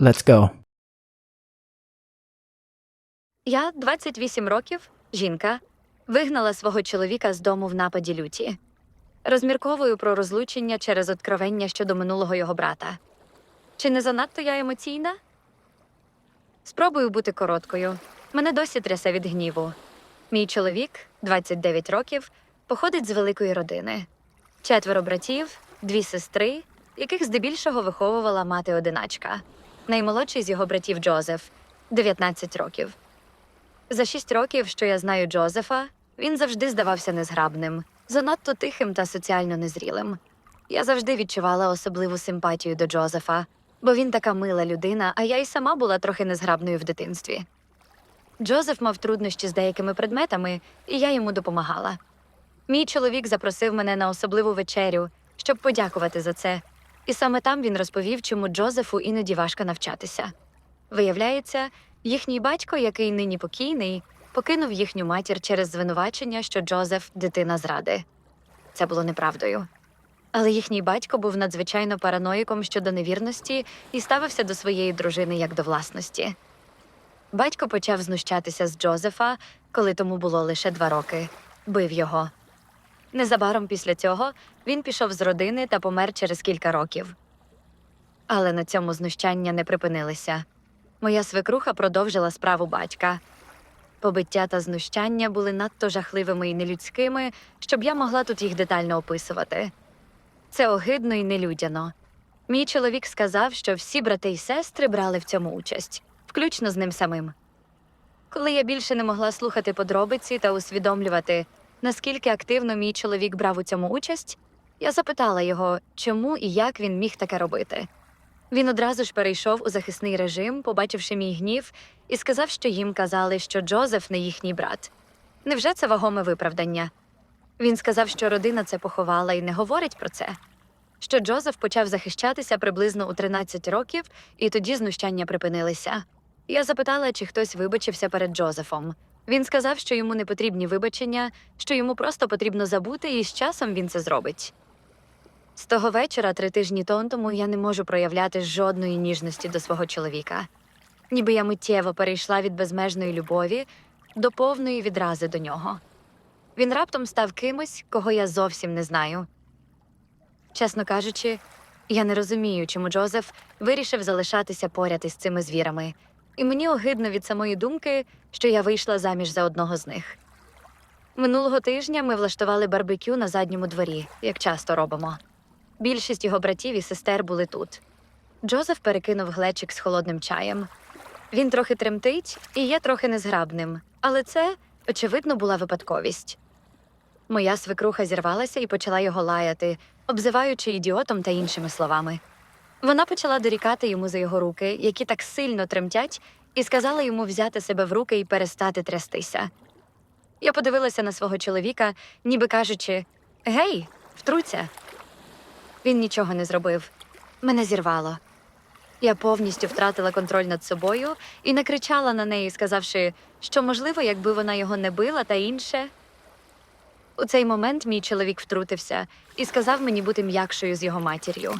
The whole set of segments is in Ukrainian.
Let's go. Я 28 років, жінка, вигнала свого чоловіка з дому в нападі люті. Розмірковую про розлучення через откровення щодо минулого його брата. Чи не занадто я емоційна? Спробую бути короткою. Мене досі трясе від гніву. Мій чоловік, 29 років, походить з великої родини. Четверо братів, дві сестри, яких здебільшого виховувала мати одиначка. Наймолодший з його братів Джозеф, 19 років. За шість років, що я знаю Джозефа, він завжди здавався незграбним, занадто тихим та соціально незрілим. Я завжди відчувала особливу симпатію до Джозефа, бо він така мила людина, а я й сама була трохи незграбною в дитинстві. Джозеф мав труднощі з деякими предметами, і я йому допомагала. Мій чоловік запросив мене на особливу вечерю, щоб подякувати за це. І саме там він розповів, чому Джозефу іноді важко навчатися. Виявляється, їхній батько, який нині покійний, покинув їхню матір через звинувачення, що Джозеф дитина зради. Це було неправдою. Але їхній батько був надзвичайно параноїком щодо невірності і ставився до своєї дружини як до власності. Батько почав знущатися з Джозефа, коли тому було лише два роки, бив його. Незабаром після цього він пішов з родини та помер через кілька років. Але на цьому знущання не припинилися. Моя свекруха продовжила справу батька. Побиття та знущання були надто жахливими і нелюдськими, щоб я могла тут їх детально описувати. Це огидно і нелюдяно. Мій чоловік сказав, що всі брати й сестри брали в цьому участь, включно з ним самим. Коли я більше не могла слухати подробиці та усвідомлювати, наскільки активно мій чоловік брав у цьому участь, я запитала його, чому і як він міг таке робити. Він одразу ж перейшов у захисний режим, побачивши мій гнів, і сказав, що їм казали, що Джозеф не їхній брат. Невже це вагоме виправдання? Він сказав, що родина це поховала і не говорить про це. Що Джозеф почав захищатися приблизно у 13 років, і тоді знущання припинилися. Я запитала, чи хтось вибачився перед Джозефом. Він сказав, що йому не потрібні вибачення, що йому просто потрібно забути, і з часом він це зробить. З того вечора, три тижні тому, я не можу проявляти жодної ніжності до свого чоловіка. Ніби я миттєво перейшла від безмежної любові до повної відрази до нього. Він раптом став кимось, кого я зовсім не знаю. Чесно кажучи, я не розумію, чому Джозеф вирішив залишатися поряд із цими звірами, і мені огидно від самої думки, що я вийшла заміж за одного з них. Минулого тижня ми влаштували барбекю на задньому дворі, як часто робимо. Більшість його братів і сестер були тут. Джозеф перекинув глечик з холодним чаєм. Він трохи тремтить і є трохи незграбним, але це, очевидно, була випадковість. Моя свекруха зірвалася і почала його лаяти, обзиваючи ідіотом та іншими словами. Вона почала дорікати йому за його руки, які так сильно тремтять, і сказала йому взяти себе в руки і перестати трястися. Я подивилася на свого чоловіка, ніби кажучи: Гей, втруться. Він нічого не зробив. Мене зірвало. Я повністю втратила контроль над собою і накричала на неї, сказавши, що, можливо, якби вона його не била та інше. У цей момент мій чоловік втрутився і сказав мені бути м'якшою з його матір'ю.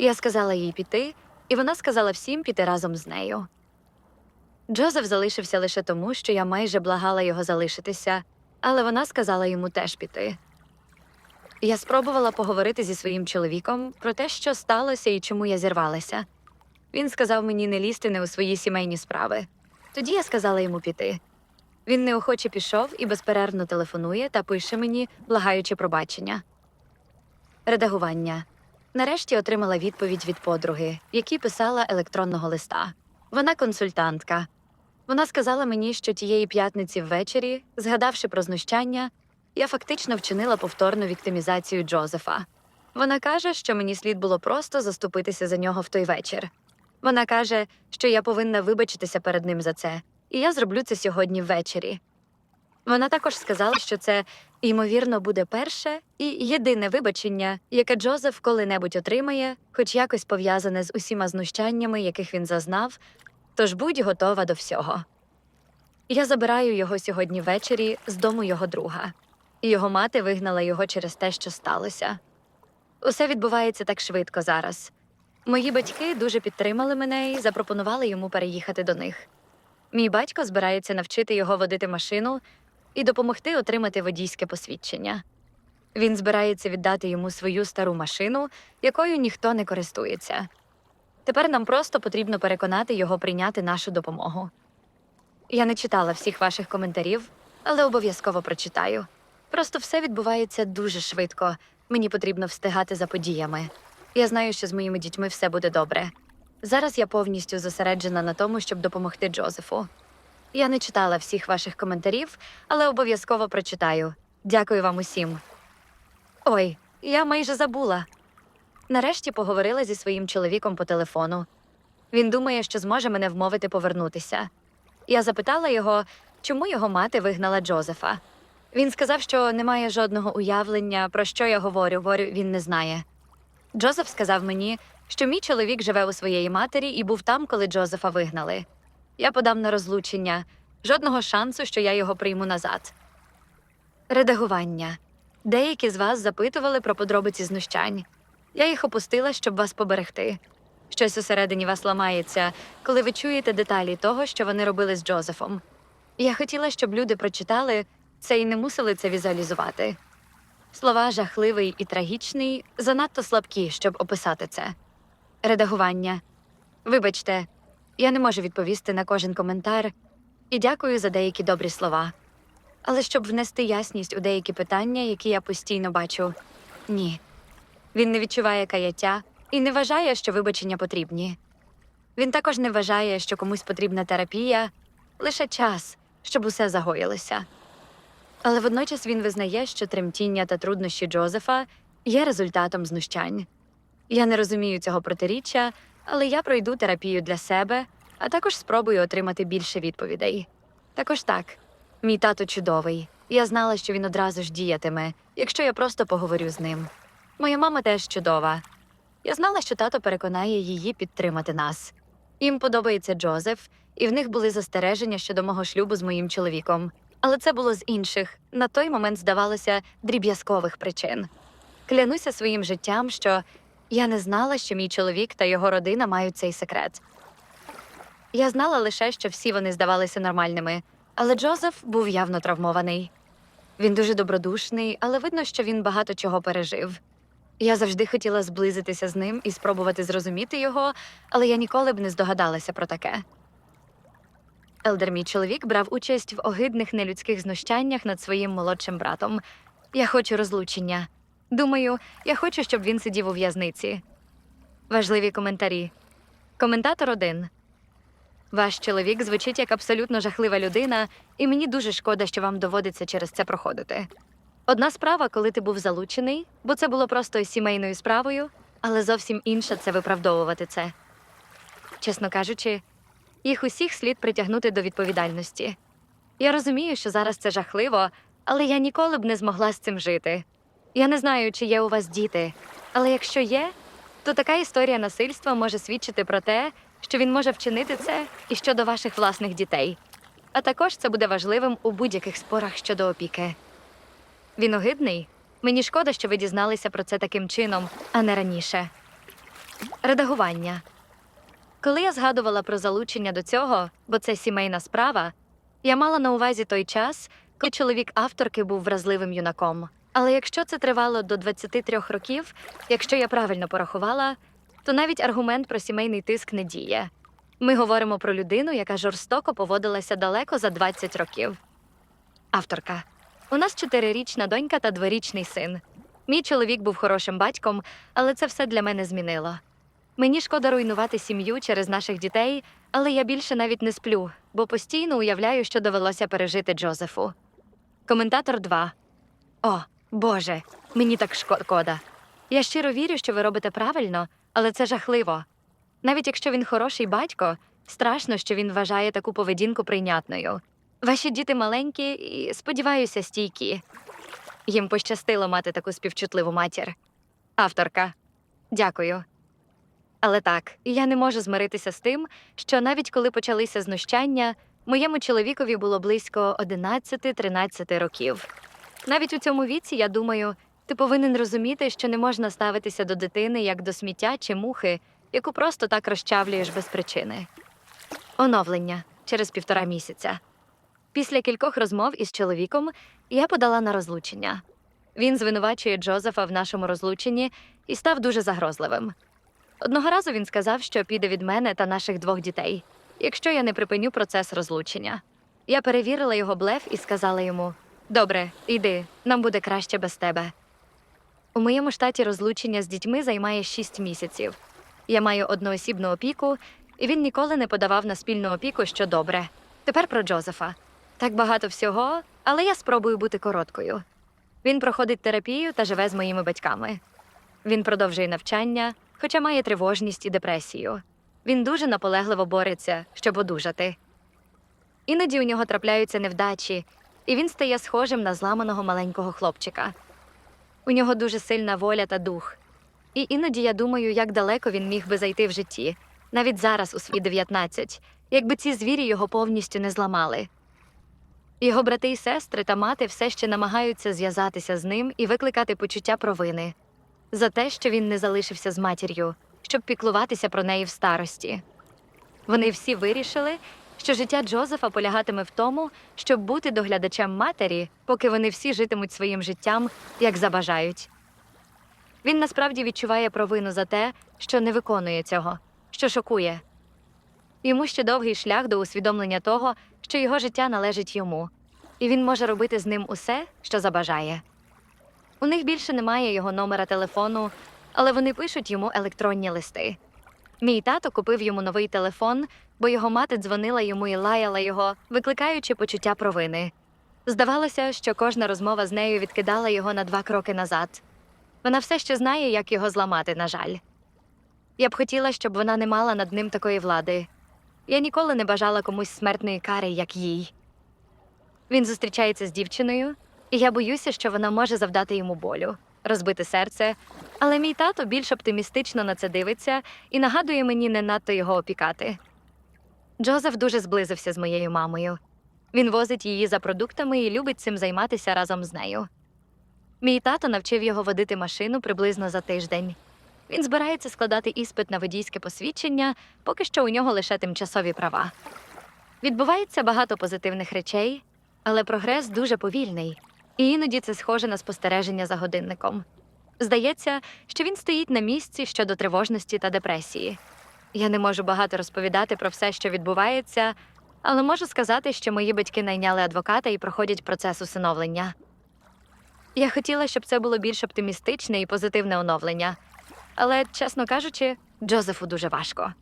Я сказала їй піти, і вона сказала всім піти разом з нею. Джозеф залишився лише тому, що я майже благала його залишитися, але вона сказала йому теж піти. Я спробувала поговорити зі своїм чоловіком про те, що сталося і чому я зірвалася. Він сказав мені не лізти не у свої сімейні справи. Тоді я сказала йому піти. Він неохоче пішов і безперервно телефонує та пише мені, благаючи пробачення. Редагування. Нарешті отримала відповідь від подруги, якій писала електронного листа. Вона консультантка. Вона сказала мені, що тієї п'ятниці ввечері, згадавши про знущання, я фактично вчинила повторну віктимізацію Джозефа. Вона каже, що мені слід було просто заступитися за нього в той вечір. Вона каже, що я повинна вибачитися перед ним за це, і я зроблю це сьогодні ввечері. Вона також сказала, що це, ймовірно, буде перше і єдине вибачення, яке Джозеф коли-небудь отримає, хоч якось пов'язане з усіма знущаннями, яких він зазнав, тож будь готова до всього. Я забираю його сьогодні ввечері з дому його друга, і його мати вигнала його через те, що сталося. Усе відбувається так швидко зараз. Мої батьки дуже підтримали мене і запропонували йому переїхати до них. Мій батько збирається навчити його водити машину і допомогти отримати водійське посвідчення. Він збирається віддати йому свою стару машину, якою ніхто не користується. Тепер нам просто потрібно переконати його прийняти нашу допомогу. Я не читала всіх ваших коментарів, але обов'язково прочитаю. Просто все відбувається дуже швидко. Мені потрібно встигати за подіями. Я знаю, що з моїми дітьми все буде добре. Зараз я повністю зосереджена на тому, щоб допомогти Джозефу. Я не читала всіх ваших коментарів, але обов'язково прочитаю. Дякую вам усім. Ой, я майже забула. Нарешті поговорила зі своїм чоловіком по телефону. Він думає, що зможе мене вмовити повернутися. Я запитала його, чому його мати вигнала Джозефа. Він сказав, що не має жодного уявлення, про що я говорю, говорю, він не знає. Джозеф сказав мені, що мій чоловік живе у своєї матері і був там, коли Джозефа вигнали. Я подав на розлучення, жодного шансу, що я його прийму назад. Редагування. Деякі з вас запитували про подробиці знущань. Я їх опустила, щоб вас поберегти. Щось усередині вас ламається, коли ви чуєте деталі того, що вони робили з Джозефом. Я хотіла, щоб люди прочитали це і не мусили це візуалізувати. Слова жахливий і трагічний занадто слабкі, щоб описати це. Редагування. Вибачте, я не можу відповісти на кожен коментар і дякую за деякі добрі слова. Але щоб внести ясність у деякі питання, які я постійно бачу, ні. Він не відчуває каяття і не вважає, що вибачення потрібні. Він також не вважає, що комусь потрібна терапія, лише час, щоб усе загоїлося. Але водночас він визнає, що тремтіння та труднощі Джозефа є результатом знущань. Я не розумію цього протиріччя, але я пройду терапію для себе, а також спробую отримати більше відповідей. Також так, мій тато чудовий. Я знала, що він одразу ж діятиме, якщо я просто поговорю з ним. Моя мама теж чудова. Я знала, що тато переконає її підтримати нас. Їм подобається Джозеф, і в них були застереження щодо мого шлюбу з моїм чоловіком. Але це було з інших, на той момент здавалося, дріб'язкових причин. Клянуся своїм життям, що я не знала, що мій чоловік та його родина мають цей секрет. Я знала лише, що всі вони здавалися нормальними, але Джозеф був явно травмований. Він дуже добродушний, але видно, що він багато чого пережив. Я завжди хотіла зблизитися з ним і спробувати зрозуміти його, але я ніколи б не здогадалася про таке. Елдер, мій чоловік, брав участь в огидних нелюдських знущаннях над своїм молодшим братом. Я хочу розлучення. Думаю, я хочу, щоб він сидів у в'язниці. Важливі коментарі. Коментатор один. Ваш чоловік звучить як абсолютно жахлива людина, і мені дуже шкода, що вам доводиться через це проходити. Одна справа, коли ти був залучений, бо це було просто сімейною справою, але зовсім інша це виправдовувати це. Чесно кажучи, їх усіх слід притягнути до відповідальності. Я розумію, що зараз це жахливо, але я ніколи б не змогла з цим жити. Я не знаю, чи є у вас діти, але якщо є, то така історія насильства може свідчити про те, що він може вчинити це і щодо ваших власних дітей. А також це буде важливим у будь-яких спорах щодо опіки. Він огидний? Мені шкода, що ви дізналися про це таким чином, а не раніше. Редагування. Коли я згадувала про залучення до цього, бо це сімейна справа, я мала на увазі той час, коли чоловік авторки був вразливим юнаком. Але якщо це тривало до 23 років, якщо я правильно порахувала, то навіть аргумент про сімейний тиск не діє. Ми говоримо про людину, яка жорстоко поводилася далеко за 20 років. Авторка. У нас чотирирічна донька та дворічний син. Мій чоловік був хорошим батьком, але це все для мене змінило. Мені шкода руйнувати сім'ю через наших дітей, але я більше навіть не сплю, бо постійно уявляю, що довелося пережити Джозефу. Коментатор 2. О, Боже, мені так шкода. Я щиро вірю, що ви робите правильно, але це жахливо. Навіть якщо він хороший батько, страшно, що він вважає таку поведінку прийнятною. Ваші діти маленькі і, сподіваюся, стійкі. Їм пощастило мати таку співчутливу матір. Авторка. Дякую. Але так, я не можу змиритися з тим, що навіть коли почалися знущання, моєму чоловікові було близько 11-13 років. Навіть у цьому віці, я думаю, ти повинен розуміти, що не можна ставитися до дитини як до сміття чи мухи, яку просто так розчавлюєш без причини. Оновлення через півтора місяця. Після кількох розмов із чоловіком я подала на розлучення. Він звинувачує Джозефа в нашому розлученні і став дуже загрозливим. Одного разу він сказав, що піде від мене та наших двох дітей, якщо я не припиню процес розлучення. Я перевірила його блеф і сказала йому: Добре, йди, нам буде краще без тебе. У моєму штаті розлучення з дітьми займає шість місяців. Я маю одноосібну опіку, і він ніколи не подавав на спільну опіку, що добре. Тепер про Джозефа. Так багато всього, але я спробую бути короткою. Він проходить терапію та живе з моїми батьками. Він продовжує навчання, хоча має тривожність і депресію. Він дуже наполегливо бореться, щоб одужати. Іноді у нього трапляються невдачі, і він стає схожим на зламаного маленького хлопчика. У нього дуже сильна воля та дух. І іноді я думаю, як далеко він міг би зайти в житті, навіть зараз у свої 19, якби ці звірі його повністю не зламали. Його брати і сестри та мати все ще намагаються зв'язатися з ним і викликати почуття провини за те, що він не залишився з матір'ю, щоб піклуватися про неї в старості. Вони всі вирішили, що життя Джозефа полягатиме в тому, щоб бути доглядачем матері, поки вони всі житимуть своїм життям, як забажають. Він насправді відчуває провину за те, що не виконує цього, що шокує. Йому ще довгий шлях до усвідомлення того, що його життя належить йому, і він може робити з ним усе, що забажає. У них більше немає його номера телефону, але вони пишуть йому електронні листи. Мій тато купив йому новий телефон, бо його мати дзвонила йому і лаяла його, викликаючи почуття провини. Здавалося, що кожна розмова з нею відкидала його на два кроки назад. Вона все ще знає, як його зламати, на жаль. Я б хотіла, щоб вона не мала над ним такої влади. Я ніколи не бажала комусь смертної кари, як їй. Він зустрічається з дівчиною, і я боюся, що вона може завдати йому болю, розбити серце. Але мій тато більш оптимістично на це дивиться і нагадує мені не надто його опікати. Джозеф дуже зблизився з моєю мамою. Він возить її за продуктами і любить цим займатися разом з нею. Мій тато навчив його водити машину приблизно за тиждень. Він збирається складати іспит на водійське посвідчення, поки що у нього лише тимчасові права. Відбувається багато позитивних речей, але прогрес дуже повільний, і іноді це схоже на спостереження за годинником. Здається, що він стоїть на місці щодо тривожності та депресії. Я не можу багато розповідати про все, що відбувається, але можу сказати, що мої батьки найняли адвоката і проходять процес усиновлення. Я хотіла, щоб це було більш оптимістичне і позитивне оновлення. Але, чесно кажучи, Джозефу дуже важко.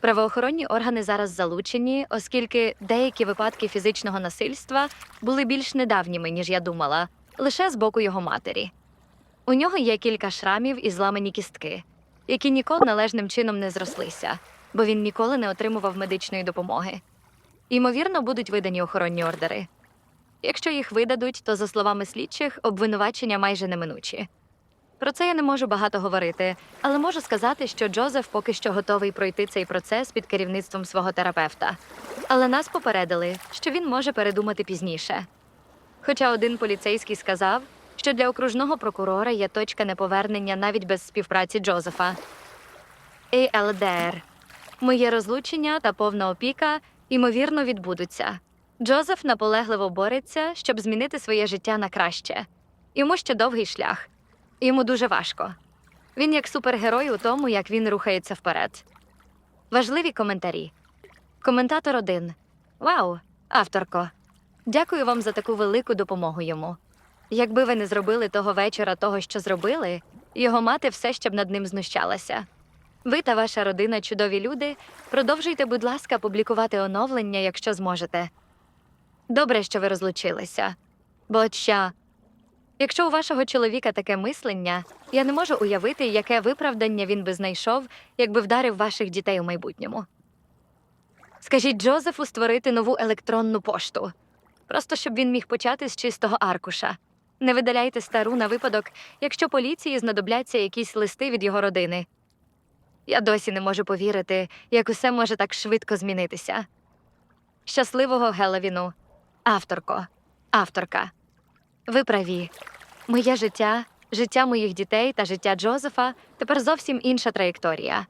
Правоохоронні органи зараз залучені, оскільки деякі випадки фізичного насильства були більш недавніми, ніж я думала, лише з боку його матері. У нього є кілька шрамів і зламані кістки, які ніколи належним чином не зрослися, бо він ніколи не отримував медичної допомоги. Ймовірно, будуть видані охоронні ордери. Якщо їх видадуть, то, за словами слідчих, обвинувачення майже неминучі. Про це я не можу багато говорити, але можу сказати, що Джозеф поки що готовий пройти цей процес під керівництвом свого терапевта. Але нас попередили, що він може передумати пізніше. Хоча один поліцейський сказав, що для окружного прокурора є точка неповернення навіть без співпраці Джозефа. ЕЛДР. Моє розлучення та повна опіка ймовірно відбудуться. Джозеф наполегливо бореться, щоб змінити своє життя на краще. Йому ще довгий шлях. Йому дуже важко. Він як супергерой у тому, як він рухається вперед. Важливі коментарі. Коментатор 1. Вау, авторко. Дякую вам за таку велику допомогу йому. Якби ви не зробили того вечора того, що зробили, його мати все ще б над ним знущалася. Ви та ваша родина чудові люди. Продовжуйте, будь ласка, публікувати оновлення, якщо зможете. Добре, що ви розлучилися. Бо от ща, якщо у вашого чоловіка таке мислення, я не можу уявити, яке виправдання він би знайшов, якби вдарив ваших дітей у майбутньому. Скажіть Джозефу створити нову електронну пошту, просто щоб він міг почати з чистого аркуша. Не видаляйте стару на випадок, якщо поліції знадобляться якісь листи від його родини. Я досі не можу повірити, як усе може так швидко змінитися. Щасливого Геловіну, авторко, авторка. Ви праві. Моє життя, життя моїх дітей та життя Джозефа тепер зовсім інша траєкторія.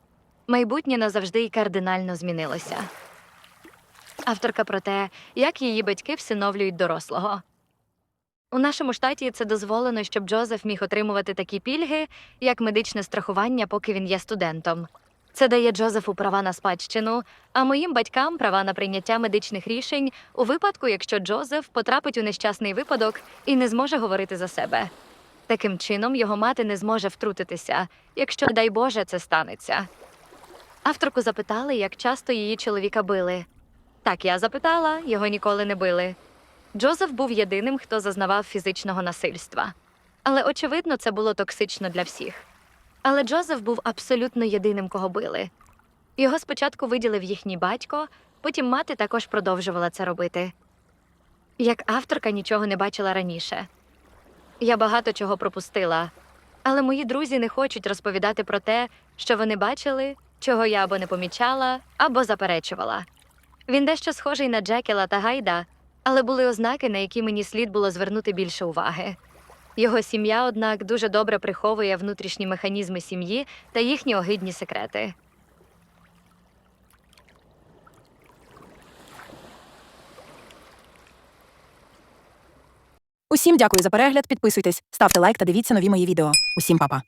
майбутнє назавжди й кардинально змінилося. Авторка про те, як її батьки всиновлюють дорослого. У нашому штаті це дозволено, щоб Джозеф міг отримувати такі пільги, як медичне страхування, поки він є студентом. Це дає Джозефу права на спадщину, а моїм батькам права на прийняття медичних рішень у випадку, якщо Джозеф потрапить у нещасний випадок і не зможе говорити за себе. Таким чином, його мати не зможе втрутитися, якщо, дай Боже, це станеться. Авторку запитали, як часто її чоловіка били. Так, я запитала, його ніколи не били. Джозеф був єдиним, хто зазнавав фізичного насильства. Але, очевидно, це було токсично для всіх. Але Джозеф був абсолютно єдиним, кого били. Його спочатку виділив їхній батько, потім мати також продовжувала це робити. Як авторка нічого не бачила раніше. Я багато чого пропустила, але мої друзі не хочуть розповідати про те, що вони бачили, чого я або не помічала, або заперечувала. Він дещо схожий на Джекіла та Гайда, але були ознаки, на які мені слід було звернути більше уваги. Його сім'я, однак, дуже добре приховує внутрішні механізми сім'ї та їхні огидні секрети. Усім дякую за перегляд. Підписуйтесь, ставте лайк та дивіться нові мої відео. Усім па-па.